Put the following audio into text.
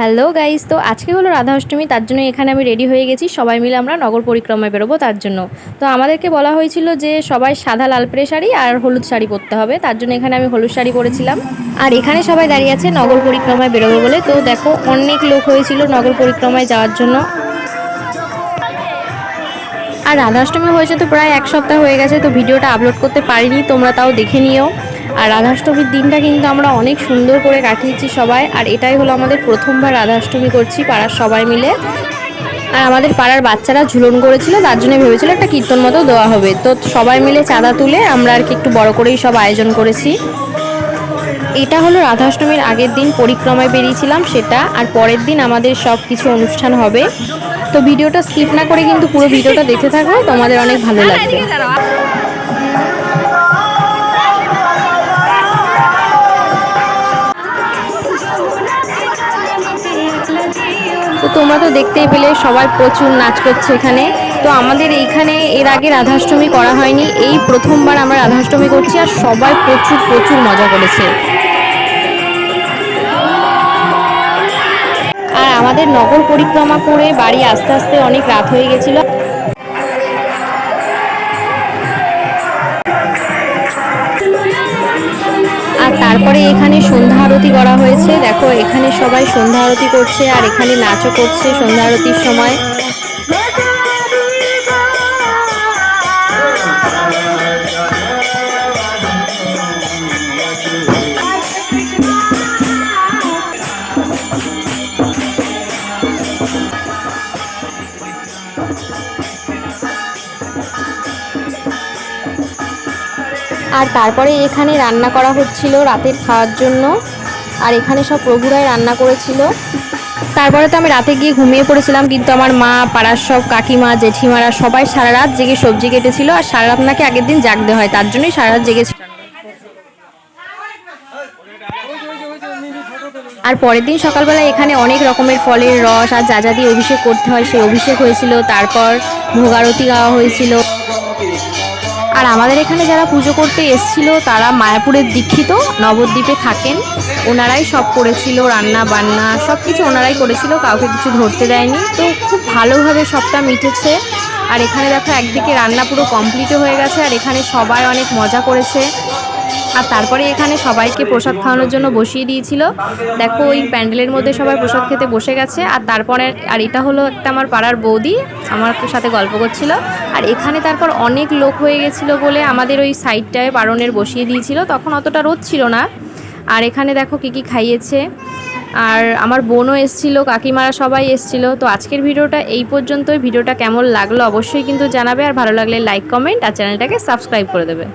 Hello guys, তো আজকে হলো রাধা অষ্টমী, তার জন্য এখানে আমি রেডি হয়ে গেছি। সবাই মিলে আমরা নগর পরিক্রমায় বেরোবো তার জন্য। তো আমাদেরকে বলা হয়েছিল যে সবাই সাদা লাল প্রে শাড়ি আর হলুদ শাড়ি পরতে হবে, তার জন্য এখানে আমি হলুদ শাড়ি পরেছিলাম। আর এখানে সবাই দাঁড়িয়ে আছে নগর পরিক্রমায় বেরোবো বলে। তো দেখো, অনেক লোক হয়েছিল নগর পরিক্রমায় যাওয়ার জন্য। আর রাধাষ্টমী হয়েছে তো প্রায় এক সপ্তাহ হয়ে গেছে, তো ভিডিওটা আপলোড করতে পারিনি, তোমরা তাও দেখে নিও। আর রাধাষ্টমীর দিনটা কিন্তু আমরা অনেক সুন্দর করে কাটিয়েছি সবাই, আর এটাই হলো আমাদের প্রথমবার রাধাষ্টমী করছি পাড়ার সবাই মিলে। আর আমাদের পাড়ার বাচ্চারা ঝুলন করেছিল, তার জন্য ভেবেছিল একটা কীর্তন মতো দেওয়া হবে। তো সবাই মিলে চাঁদা তুলে আমরা আর কি একটু বড় করেই সব আয়োজন করেছি। এটা হলো রাধাষ্টমীর আগের দিন পরিক্রমায় বেরিয়েছিলাম সেটা, আর পরের দিন আমাদের সব কিছু অনুষ্ঠান হবে। তো ভিডিওটা স্কিপ না করে কিন্তু পুরো ভিডিওটা দেখতে থাকো, তোমাদের অনেক ভালো লাগবে। তোমরা তো দেখতেই পেলে সবাই প্রচুর নাচ করছে এখানে। তো আমাদের এইখানে এর আগে রাধাষ্টমী করা হয়নি, এই প্রথমবার আমরা রাধাষ্টমী করছি আর সবাই প্রচুর প্রচুর মজা করেছে। আর আমাদের নগর পরিক্রমা করে বাড়ি আস্তে আস্তে অনেক রাত হয়ে গেছিল। তারপরে এখানে সন্ধ্যা আরতি করা হয়েছে। দেখো, এখানে সবাই সন্ধ্যা আরতি করছে আর এখানে নাচও করছে সন্ধ্যা আরতির সময়। আর তারপরে এখানে রান্না করা হচ্ছিল রাতের খাওয়ার জন্য। আর এখানে সব প্রভুরাই রান্না করেছিল। তারপরে তো আমি রাতে গিয়ে ঘুমিয়ে পড়েছিলাম, কিন্তু আমার মা, পাড়ার সব কাকিমা, জেঠিমারা সবাই সারা রাত জেগে সবজি কেটেছিল, আর সারা রাত নাকি আগের দিন জাগতে হয়, তার জন্যই সারা রাত জেগেছিল আর পরের দিন সকালবেলা এখানে অনেক রকমের ফলের রস আর যা যা দিয়ে অভিষেক করতে হয়, সেই অভিষেক হয়েছিল। তারপর ভোগারতি গাওয়া হয়েছিল। আর আমাদের এখানে যারা পুজো করতে এসছিল, তারা মায়াপুরের দীক্ষিত, নবদ্বীপে থাকেন। ওনারাই সব করেছিল, রান্না বান্না সব কিছু ওনারাই করেছিল, কাউকে কিছু ধরতে দেয়নি। তো খুব ভালোভাবে সবটা মিটেছে। আর এখানে দেখো, একদিকে রান্না পুরো কমপ্লিটও হয়ে গেছে, আর এখানে সবাই অনেক মজা করেছে। আর তারপরে এখানে সবাইকে প্রসাদ খাওয়ানোর জন্য বসিয়ে দিয়েছিল। দেখো, ওই প্যান্ডেলের মধ্যে সবাই প্রসাদ খেতে বসে গেছে। আর তারপরে, আর এটা হলো একটা আমার পাড়ার বৌদি, আমার সাথে গল্প করছিল। আর এখানে তারপর অনেক লোক হয়ে গেছিল বলে আমাদের ওই সাইডটায় বারণের বসিয়ে দিয়েছিল। তখন অতটা রোদ ছিল না। আর এখানে দেখো কী কী খাইয়েছে। আর আমার বোনও এসছিল, কাকিমারা সবাই এসছিল। তো আজকের ভিডিওটা এই পর্যন্তই। ভিডিওটা কেমন লাগল অবশ্যই কিন্তু জানাবে। আর ভালো লাগলে লাইক কমেন্ট আর চ্যানেলটাকে সাবস্ক্রাইব করে দেবে।